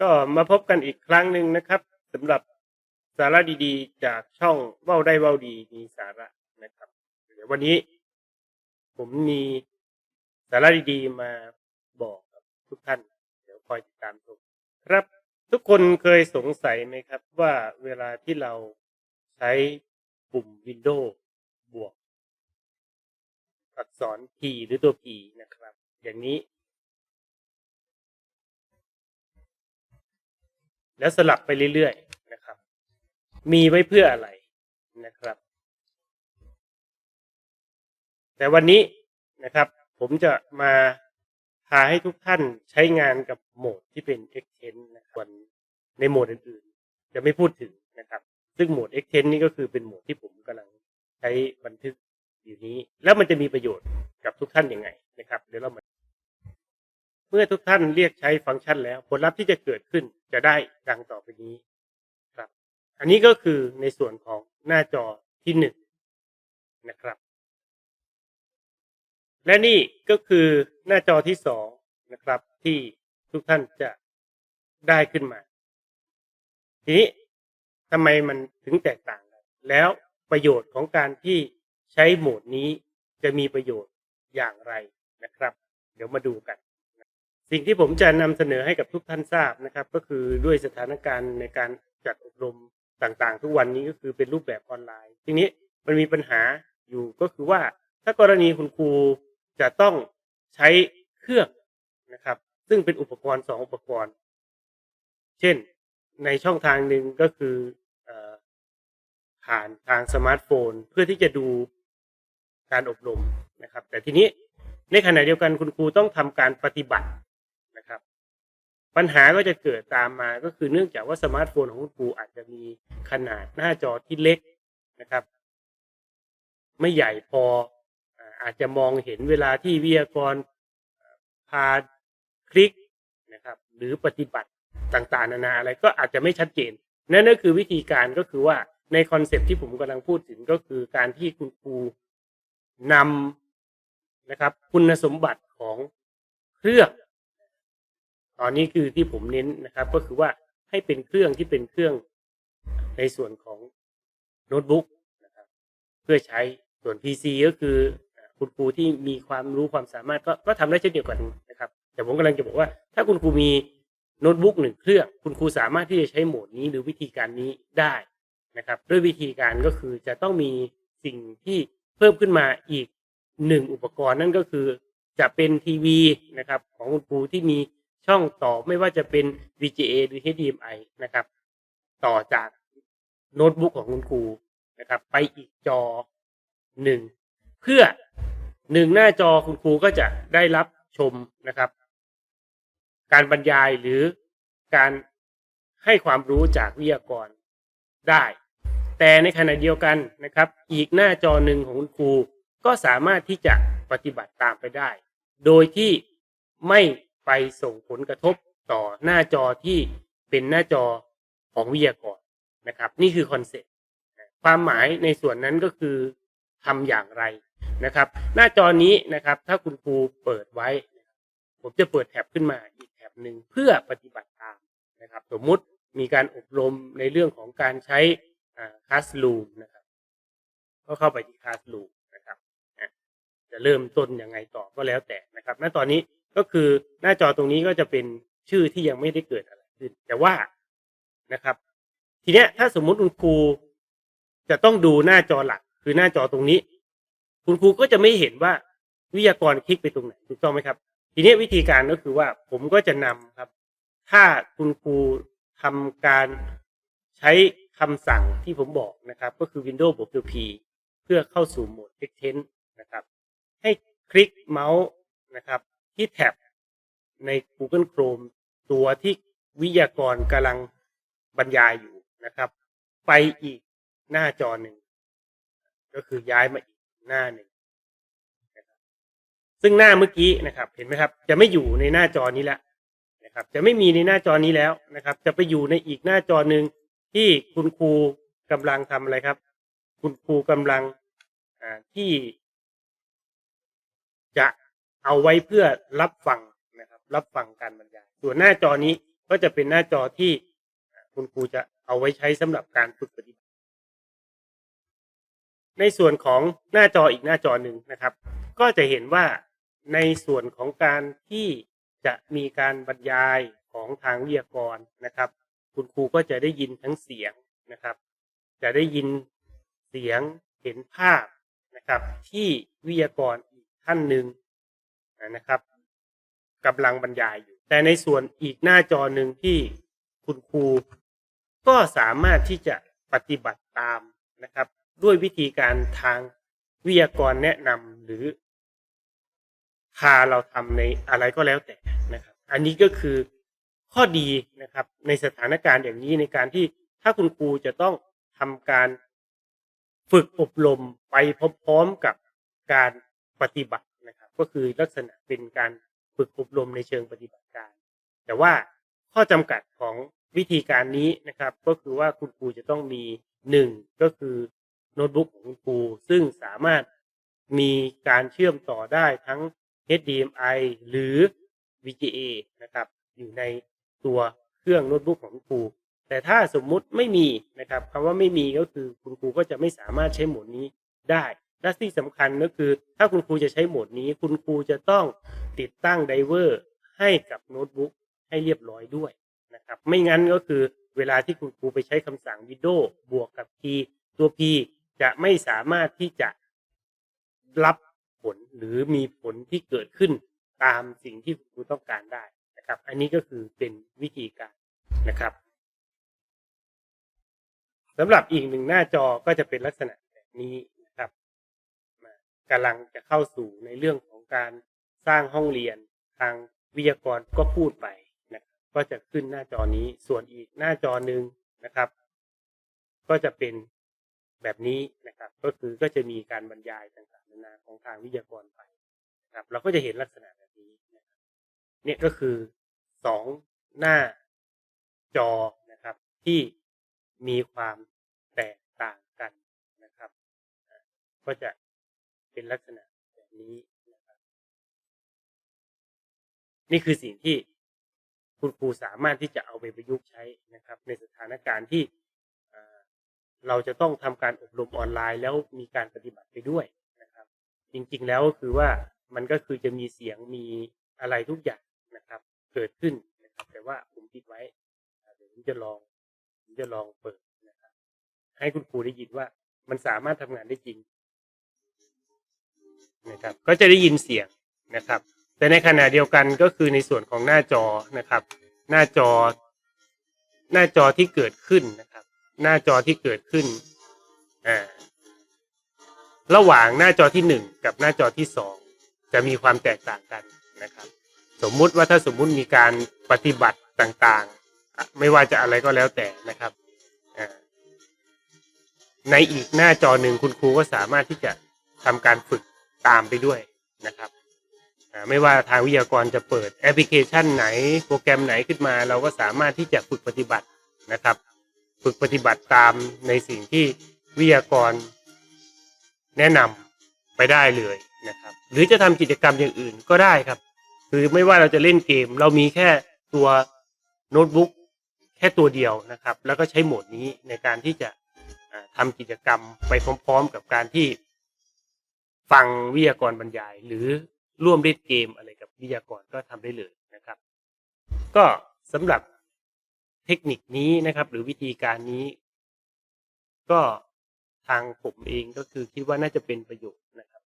ก็มาพบกันอีกครั้งหนึ่งนะครับสำหรับสาระดีๆ จากช่องเว้าได้เว้าดีมีสาระนะครับเดี๋ยววันนี้ ผมมีสาระดีๆมาบอกกับทุกท่าน เดี๋ยวคอยติดตามชมครับ ทุกคนเคยสงสัยไหมครับ ว่าเวลาที่เราใช้ปุ่ม Windows บวก อักษร P หรือตัว P นะครับ อย่างนี้ แล้วสลับไปเรื่อยๆนะครับ มีไว้เพื่ออะไรนะครับ แต่วันนี้นะครับ ผมจะมาพาให้ทุกท่านใช้งานกับโหมดที่เป็น Extend นะครับส่วนในโหมดอื่นๆ จะไม่พูดถึงนะครับ ซึ่งโหมด Extend นี่ก็คือเป็นโหมดที่ผมกำลังใช้บันทึกอยู่นี้ แล้วมันจะมีประโยชน์กับทุกท่านยังไงนะครับ เดี๋ยวเรามา เมื่อทุกท่านเรียกใช้ฟังก์ชันแล้ว ผลลัพธ์ที่จะเกิดขึ้นจะได้ดังต่อไปนี้ครับ อันนี้ก็คือในส่วนของหน้าจอที่หนึ่งนะครับ และนี่ก็คือหน้าจอที่สองนะครับ ที่ทุกท่านจะได้ขึ้นมา ทีนี้ทำไมมันถึงแตกต่างกัน แล้วประโยชน์ของการที่ใช้โหมดนี้จะมีประโยชน์อย่างไรนะครับ เดี๋ยวมาดูกัน สิ่งที่ผมจะนำเสนอให้กับทุกท่านทราบนะครับ ก็คือด้วยสถานการณ์ในการจัดอบรมต่างๆ ทุกวันนี้ก็คือเป็นรูปแบบออนไลน์ ทีนี้มันมีปัญหาอยู่ก็คือว่าถ้ากรณีคุณครูจะต้องใช้เครื่องนะครับ ซึ่งเป็นอุปกรณ์สองอุปกรณ์ เช่นในช่องทางหนึ่งก็คืออผ่านทางสมาร์ทโฟน เพื่อที่จะดูการอบรมนะครับ แต่ทีนี้ในขณะเดียวกันคุณครูต้องทำการปฏิบัติ ปัญหาก็จะเกิดตามมาก็คือเนื่องจากว่าสมาร์ทโฟนของคุณครูอาจจะมีขนาดหน้าจอที่เล็กนะครับ ไม่ใหญ่พออาจจะมองเห็นเวลาที่วิทยากรพาคลิกนะครับ หรือปฏิบัติต่างๆ นานาอะไรก็อาจจะไม่ชัดเจน นั่นก็คือวิธีการก็คือว่าในคอนเซปที่ผมกำลังพูดถึงก็คือการที่คุณครูนำนะครับ คุณสมบัติของเครื่อง ตอนนี้คือที่ผมเน้นนะครับ ก็คือว่าให้เป็นเครื่องที่เป็นเครื่องในส่วนของโน้ตบุ๊กนะครับ เพื่อใช้ส่วน PC ก็คือคุณครูที่มีความรู้ความสามารถก็ก็ทำได้เช่นเดียวกันนะครับ แต่ผมกำลังจะบอกว่า ถ้าคุณครูมีโน้ตบุ๊กหนึ่งเครื่อง คุณครูสามารถที่จะใช้โหมดนี้หรือวิธีการนี้ได้นะครับ ด้วยวิธีการก็คือจะต้องมีสิ่งที่เพิ่มขึ้นมาอีกหนึ่งอุปกรณ์นั่นก็คือจะเป็นทีวีนะครับ ของคุณครูที่มี ช่องต่อไม่ว่าจะเป็น VGA หรือ HDMI นะครับ ต่อจากโน้ตบุ๊กของคุณครูนะครับ ไปอีกจอหนึ่งเพื่อหนึ่งหน้าจอคุณครูก็จะได้รับชมนะครับ การบรรยายหรือการให้ความรู้จากวิทยากรได้ แต่ในขณะเดียวกันนะครับ อีกหน้าจอหนึ่งของคุณครูก็สามารถที่จะปฏิบัติตามไปได้ โดยที่ไม่ ไปส่งผลกระทบต่อหน้าจอที่เป็นหน้าจอของวิทยากรนะครับ นี่คือคอนเซ็ปต์ความหมายในส่วนนั้นก็คือทำอย่างไรนะครับ หน้าจอนี้นะครับ ถ้าคุณครูเปิดไว้ ผมจะเปิดแท็บขึ้นมาอีกแท็บหนึ่งเพื่อปฏิบัติตามนะครับ สมมุติมีการอบรมในเรื่องของการใช้คลาสลูมนะครับ ก็เข้าไปที่คลาสลูมนะครับจะเริ่มต้นยังไงต่อก็แล้วแต่นะครับ ณตอนนี้ ก็คือหน้าจอตรงนี้ก็จะเป็นชื่อที่ยังไม่ได้เกิดอะไรขึ้น แต่ว่านะครับ ทีเนี้ยถ้าสมมุติคุณครูจะต้องดูหน้าจอหลัก คือหน้าจอตรงนี้ คุณครูก็จะไม่เห็นว่าวิทยากรคลิกไปตรงไหนถูกต้องไหมครับ ทีนี้วิธีการก็คือว่าผมก็จะนำครับ ถ้าคุณครูทำการใช้คำสั่งที่ผมบอกนะครับ ก็คือ Windows บวก P เพื่อเข้าสู่โหมด Extend นะครับ ให้คลิกเมาส์นะครับ ที่แท็บใน Google Chrome ตัวที่วิทยากรกำลังบรรยายอยู่นะครับ ไปอีกหน้าจอหนึ่ง ก็คือย้ายมาอีกหน้าหนึ่งซึ่งหน้าเมื่อกี้นะครับ เห็นไหมครับ จะไม่อยู่ในหน้าจอนี้แล้วนะครับ จะไม่มีในหน้าจอนี้แล้วนะครับ จะไปอยู่ในอีกหน้าจอหนึ่งที่คุณครูกำลังทำอะไรครับ คุณครูกำลังที่จะ เอาไว้เพื่อรับฟังนะครับ รับฟังการบรรยายส่วนหน้าจอนี้ก็จะเป็นหน้าจอที่คุณครูจะเอาไว้ใช้สำหรับการฝึกปฏิบัติ ในส่วนของหน้าจออีกหน้าจอหนึ่งนะครับ ก็จะเห็นว่าในส่วนของการที่จะมีการบรรยายของทางวิทยากรนะครับ คุณครูก็จะได้ยินทั้งเสียงนะครับ จะได้ยินเสียงเห็นภาพนะครับ ที่วิทยากรอีกท่านหนึ่ง นะครับกำลังบรรยายอยู่ แต่ในส่วนอีกหน้าจอหนึ่งที่คุณครูก็สามารถที่จะปฏิบัติตามนะครับ ด้วยวิธีการทางวิทยากรแนะนำหรือ พาเราทำในอะไรก็แล้วแต่นะครับ อันนี้ก็คือข้อดีนะครับ ในสถานการณ์อย่างนี้ในการที่ถ้าคุณครูจะต้องทำการฝึกอบรมไปพร้อมๆกับการปฏิบัติ ก็คือลักษณะเป็นการฝึกอบรมในเชิงปฏิบัติการ แต่ว่าข้อจำกัดของวิธีการนี้นะครับ ก็คือว่าคุณครูจะต้องมีหนึ่งก็คือโน้ตบุ๊กของคุณครูซึ่งสามารถมีการเชื่อมต่อได้ทั้ง HDMI หรือ VGA นะครับ อยู่ในตัวเครื่องโน้ตบุ๊กของคุณครู แต่ถ้าสมมุติไม่มีนะครับคำว่าไม่มีก็คือคุณครูก็จะไม่สามารถใช้โหมดนี้ได้ และที่สำคัญก็คือ ถ้าคุณครูจะใช้โหมดนี้ คุณครูจะต้องติดตั้งไดเวอร์ให้กับโน้ตบุ๊กให้เรียบร้อยด้วยนะครับ ไม่งั้นก็คือเวลาที่คุณครูไปใช้คำสั่ง Windows บวกกับ P ตัว P จะไม่สามารถที่จะรับผลหรือมีผลที่เกิดขึ้นตามสิ่งที่คุณครูต้องการได้นะครับ อันนี้ก็คือเป็นวิธีการนะครับสำหรับอีกหนึ่งหน้าจอก็จะเป็นลักษณะแบบนี้ กำลังจะเข้าสู่ในเรื่องของการสร้างห้องเรียนทางวิทยากรก็พูดไปนะครับก็จะขึ้นหน้าจอนี้ส่วนอีกหน้าจอหนึ่งนะครับ ก็จะเป็นแบบนี้นะครับ ก็คือก็จะมีการบรรยายต่างๆนานาของทางวิทยากรไปนะครับ เราก็จะเห็นลักษณะแบบนี้นะครับเนี่ยก็คือสองหน้าจอนะครับ ที่มีความแตกต่างกันนะครับ ก็จะ เป็นลักษณะแบบนี้นะครับ นี่คือสิ่งที่คุณครูสามารถที่จะเอาไปประยุกต์ใช้นะครับ ในสถานการณ์ที่เราจะต้องทำการอบรมออนไลน์แล้วมีการปฏิบัติไปด้วยนะครับ จริงๆแล้วก็คือว่ามันก็คือจะมีเสียงมีอะไรทุกอย่างนะครับ เกิดขึ้นนะครับ แต่ว่าผมปิดไว้เดี๋ยวผมจะลองผมจะลองเปิดนะครับ ให้คุณครูได้ยินว่ามันสามารถทำงานได้จริง นะครับ ก็จะได้ยินเสียงนะครับ แต่ในขณะเดียวกันก็คือในส่วนของหน้าจอนะครับ หน้าจอ หน้าจอที่เกิดขึ้นนะครับ หน้าจอที่เกิดขึ้นอ่าระหว่างหน้าจอที่หนึ่งกับหน้าจอที่สองจะมีความแตกต่างกันนะครับ สมมุติว่าถ้าสมมุติมีการปฏิบัติต่างๆ ไม่ว่าจะอะไรก็แล้วแต่นะครับในอีกหน้าจอหนึ่งคุณครูก็สามารถที่จะทำการฝึก ตามไปด้วยนะครับไม่ว่าทางวิทยากรจะเปิดแอปพลิเคชันไหน โปรแกรมไหนขึ้นมา เราก็สามารถที่จะฝึกปฏิบัตินะครับ ฝึกปฏิบัติตามในสิ่งที่วิทยากรแนะนำไปได้เลยนะครับ หรือจะทำกิจกรรมอย่างอื่นก็ได้ครับ คือไม่ว่าเราจะเล่นเกม เรามีแค่ตัวโน้ตบุ๊กแค่ตัวเดียวนะครับ แล้วก็ใช้โหมดนี้ในการที่จะอ่าทำกิจกรรมไปพร้อม ๆ กับการที่ ฟังวิทยากรบรรยาย หรือร่วมเล่นเกมอะไรกับวิทยากรก็ทำได้เลยนะครับ ก็สำหรับเทคนิคนี้นะครับ หรือวิธีการนี้ ก็ทางผมเองก็คือคิดว่าน่าจะเป็นประโยชน์นะครับ